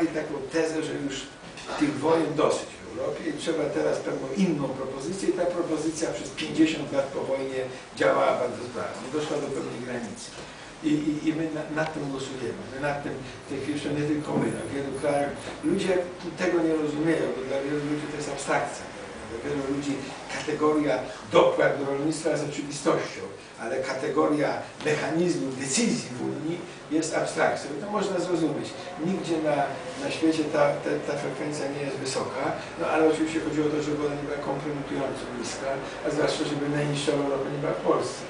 wypromowali taką tezę, że już tych wojen dosyć w Europie i trzeba teraz pewną inną propozycję i ta propozycja przez 50 lat po wojnie działała bardzo sprawnie, doszła do pewnej granicy. I, i, i my na, nad tym głosujemy. My nad tym w tej chwili, jeszcze nie tylko my, w wielu krajach ludzie tego nie rozumieją, bo dla wielu ludzi to jest abstrakcja. Dla wielu ludzi kategoria dopłat do rolnictwa jest oczywistością, ale kategoria mechanizmu decyzji w Unii jest abstrakcją. I to można zrozumieć. Nigdzie na, na świecie ta, ta, ta frekwencja nie jest wysoka, no ale oczywiście chodzi o to, żeby ona nie była kompromitująco niska, a zwłaszcza, żeby najniższa w Europie nie była w Polsce.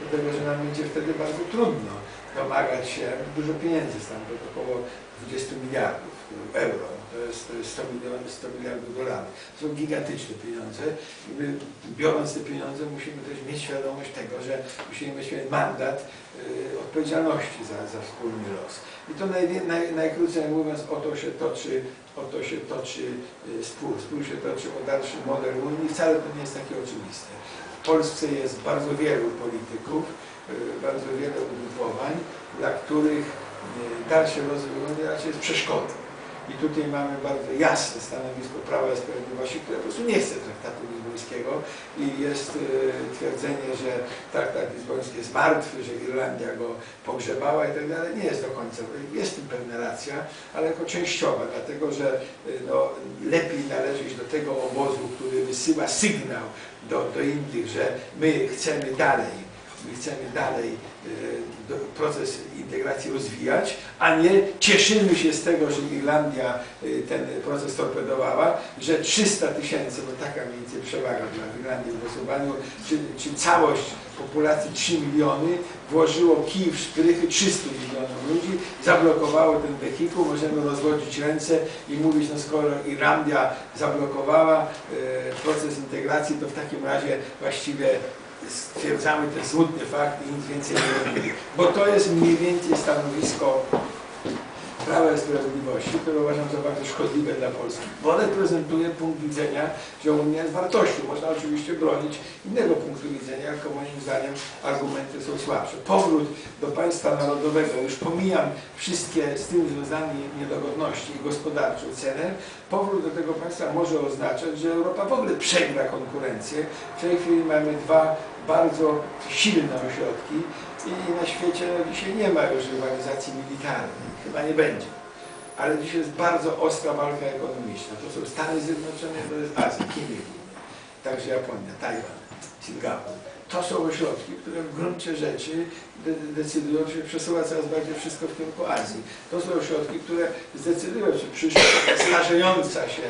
Dlatego, że nam będzie wtedy bardzo trudno domagać się, dużo pieniędzy stamtąd, około 20 miliardów euro, to jest, to jest 100, milionów, 100 miliardów dolarów. To są gigantyczne pieniądze i my biorąc te pieniądze musimy też mieć świadomość tego, że musimy mieć mandat y, odpowiedzialności za, za wspólny los. I to naj, naj, najkrócej mówiąc o to się toczy, o to się toczy y, spór. Spór się toczy o dalszy model Unii. Wcale to nie jest takie oczywiste. W Polsce jest bardzo wielu polityków, bardzo wiele ugrupowań, dla których dalszy rozwój Unii raczej jest przeszkodą. I tutaj mamy bardzo jasne stanowisko Prawa i Sprawiedliwości, które po prostu nie chce traktatu lizbońskiego i jest y, twierdzenie, że traktat lizboński jest martwy, że Irlandia go pogrzebała i tak dalej. Nie jest do końca, jest tym pewna racja, ale jako częściowa, dlatego że y, no, lepiej należeć do tego obozu, który wysyła sygnał do, do innych, że my chcemy dalej, chcemy dalej do, proces integracji rozwijać, a nie cieszymy się z tego, że Irlandia y, ten proces torpedowała, że 300 tysięcy, bo taka mniej więcej przewaga dla Irlandii w głosowaniu, czy, czy całość populacji 3 miliony włożyło kij w szprychy 300 milionów ludzi, zablokowało ten wehikuł, możemy rozwodzić ręce i mówić, no skoro Irlandia zablokowała y, proces integracji, to w takim razie właściwie stwierdzamy ten smutny fakt i nic więcej nie robimy. Bo to jest mniej więcej stanowisko Prawa i Sprawiedliwości, które uważam za bardzo szkodliwe dla Polski, bo reprezentuje punkt widzenia, że Unia jest wartością. Można oczywiście bronić innego punktu widzenia, tylko moim zdaniem argumenty są słabsze. Powrót do państwa narodowego, już pomijam wszystkie z tym związane niedogodności i gospodarczą cenę, powrót do tego państwa może oznaczać, że Europa w ogóle przegra konkurencję. W tej chwili mamy dwa bardzo silne ośrodki i na świecie dzisiaj nie ma już rywalizacji militarnej, chyba nie będzie. Ale dzisiaj jest bardzo ostra walka ekonomiczna. To są Stany Zjednoczone, to jest Azja, Chiny, także Japonia, Tajwan, Singapur. To są ośrodki, które w gruncie rzeczy de decydują się przesuwa coraz bardziej wszystko w kierunku Azji. To są ośrodki, które zdecydują się przyszłość starzejąca się,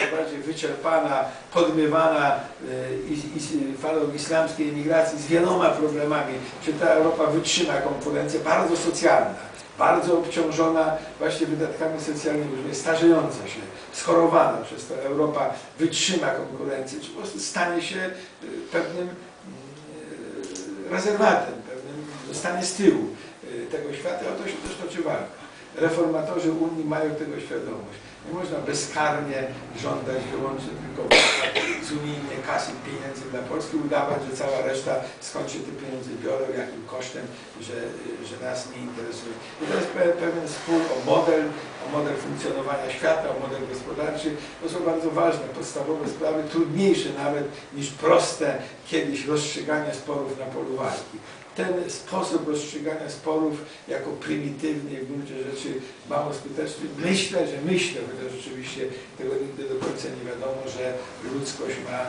najbardziej wyczerpana, podmywana y, i, falą islamskiej emigracji z wieloma problemami. Czy ta Europa wytrzyma konkurencję bardzo socjalna, bardzo obciążona właśnie wydatkami socjalnymi, że starzejąca się, schorowana przez to Europa wytrzyma konkurencję, czy po prostu stanie się y, pewnym rezerwatem, zostanie z tyłu y, tego świata, o to się też toczy walka. Reformatorzy Unii mają tego świadomość. Nie można bezkarnie żądać wyłącznie tylko kasy pieniędzy dla Polski, udawać, że cała reszta skąd się te pieniądze biorą, jakim kosztem, że, że nas nie interesuje. I to jest pewien spór o model, o model funkcjonowania świata, o model gospodarczy. To są bardzo ważne, podstawowe sprawy, trudniejsze nawet niż proste kiedyś rozstrzyganie sporów na polu walki ten sposób rozstrzygania sporów jako prymitywny w gruncie rzeczy mało skuteczny. Myślę, że myślę, chociaż rzeczywiście tego nigdy do końca nie wiadomo, że ludzkość ma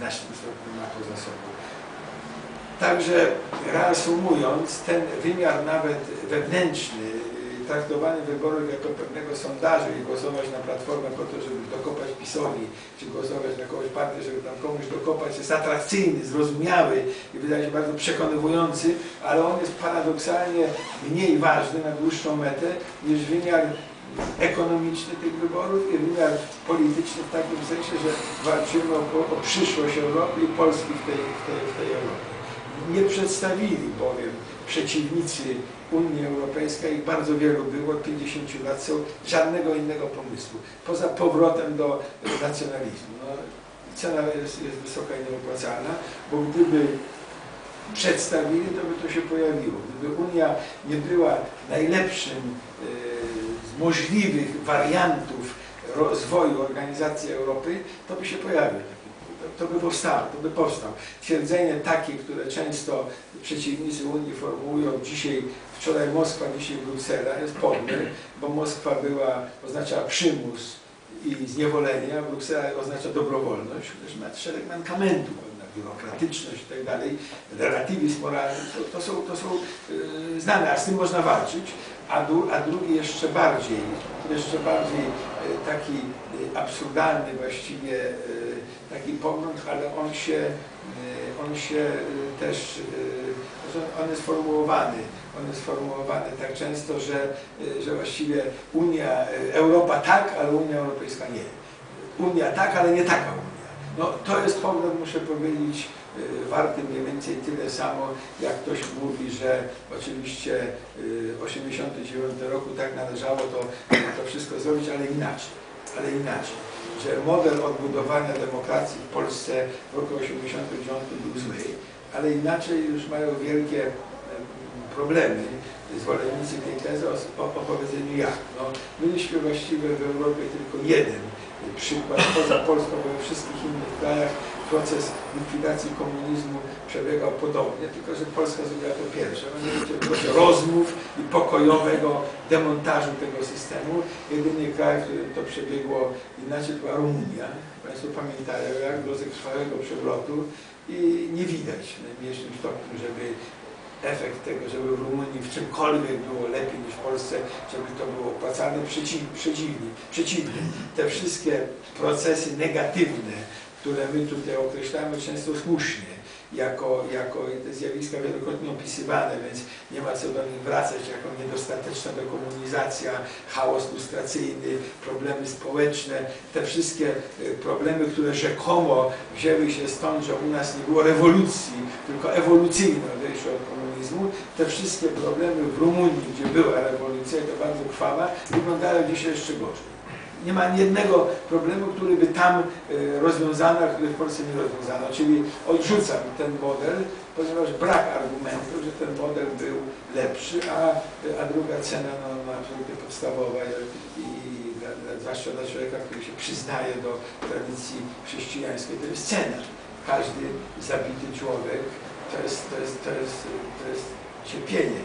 ma to za sobą. Także reasumując, ten wymiar nawet wewnętrzny traktowany wyborów jako pewnego sondażu i głosować na Platformę po to, żeby dokopać PiSowi, czy głosować na kogoś partię, żeby tam komuś dokopać, jest atrakcyjny, zrozumiały i wydaje się bardzo przekonywujący, ale on jest paradoksalnie mniej ważny na dłuższą metę niż wymiar ekonomiczny tych wyborów i wymiar polityczny w takim sensie, że walczymy o, o przyszłość Europy i Polski w tej, w tej, w tej Europie. Nie przedstawili bowiem przeciwnicy Unii Europejskiej, ich bardzo wielu było, od 50 lat są żadnego innego pomysłu, poza powrotem do nacjonalizmu. No, cena jest, jest wysoka i nieopłacalna, bo gdyby przedstawili, to by to się pojawiło. Gdyby Unia nie była najlepszym yy, możliwych wariantów rozwoju organizacji Europy, to by się pojawił. To, to by powstało, to by powstał. Twierdzenie takie, które często przeciwnicy Unii formułują dzisiaj, wczoraj Moskwa, dzisiaj Bruksela, jest podłe, bo Moskwa była, oznaczała przymus i zniewolenie, a Bruksela oznacza dobrowolność, chociaż ma szereg mankamentów, pewna biurokratyczność i tak dalej, relatywizm moralny, to, to są, to są yy, znane, a z tym można walczyć, a, dru, a drugi jeszcze bardziej, jeszcze bardziej yy, taki yy, absurdalny właściwie yy, taki pogląd, ale on się, on się też, on jest formułowany, on jest formułowany tak często, że, że właściwie Unia, Europa tak, ale Unia Europejska nie. Unia tak, ale nie taka Unia. No to jest pogląd, muszę powiedzieć, warty mniej więcej tyle samo, jak ktoś mówi, że oczywiście yy, 89 roku tak należało to, to wszystko zrobić, ale inaczej, ale inaczej że model odbudowania demokracji w Polsce w roku 89 był zły, ale inaczej już mają wielkie em, problemy zwolennicy tezy o, o, o powiedzeniu jak. No, mieliśmy właściwie w Europie tylko jeden przykład poza Polską, we wszystkich innych krajach proces likwidacji komunizmu przebiegał podobnie, tylko że Polska zrobiła to pierwsze. Rozmów i pokojowego demontażu tego systemu. Jedyny kraj, w którym to przebiegło inaczej, to była Rumunia. Państwo pamiętają, jak do trwałego przewrotu i nie widać w najmniejszym stopniu, żeby efekt tego, żeby w Rumunii w czymkolwiek było lepiej niż w Polsce, żeby to było opłacalne, przeciw, przeciwnie, przeciwnie. Te wszystkie procesy negatywne, które my tutaj określamy często słusznie, jako, jako te zjawiska wielokrotnie opisywane, więc nie ma co do nich wracać, jako niedostateczna dekomunizacja, chaos lustracyjny, problemy społeczne, te wszystkie y, problemy, które rzekomo wzięły się stąd, że u nas nie było rewolucji, tylko ewolucyjne odejście od komunizmu, te wszystkie problemy w Rumunii, gdzie była rewolucja, i to bardzo krwawa, wyglądają dzisiaj jeszcze gorzej nie ma jednego problemu, który by tam y, rozwiązano, a który w Polsce nie rozwiązano. Czyli odrzucam ten model, ponieważ brak argumentów, że ten model był lepszy, a, a druga cena no, no, absolutnie podstawowa i, i zwłaszcza dla człowieka, który się przyznaje do tradycji chrześcijańskiej, to jest cena. Każdy zabity człowiek to jest, to jest, to jest, to jest cierpienie,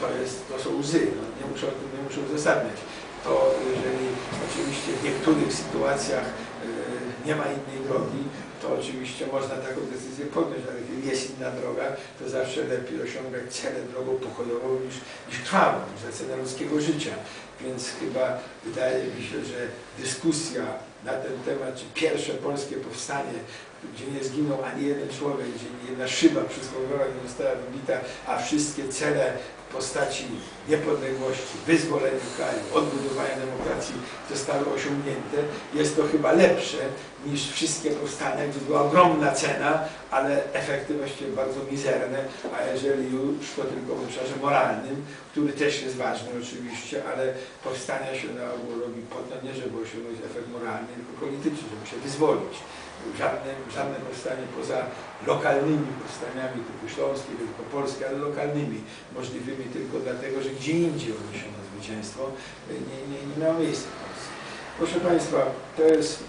to, jest, to są łzy, no, nie, muszę, nie muszę uzasadniać to jeżeli oczywiście w niektórych sytuacjach y, nie ma innej drogi, to oczywiście można taką decyzję podjąć, ale jeżeli jest inna droga, to zawsze lepiej osiągać cele drogą pokojową niż, niż krwawą, niż za cenę ludzkiego życia. Więc chyba wydaje mi się, że dyskusja na ten temat, czy pierwsze polskie powstanie, gdzie nie zginął ani jeden człowiek, gdzie jedna szyba przysłowiowa nie została wybita, a wszystkie cele w postaci niepodległości, wyzwolenia kraju, odbudowania demokracji zostały osiągnięte, jest to chyba lepsze niż wszystkie powstania, gdzie była ogromna cena, ale efekty właściwie bardzo mizerne, a jeżeli już to tylko w obszarze moralnym, który też jest ważny oczywiście, ale powstania się na ogół robi po to nie, żeby osiągnąć efekt moralny, tylko polityczny, żeby się wyzwolić. Żadne, żadne powstanie poza lokalnymi powstaniami typu śląskie, wielkopolskie, ale lokalnymi, możliwymi tylko dlatego, że gdzie indziej odniesiono zwycięstwo, nie, nie, nie miało miejsca w Polsce. Proszę Państwa, to jest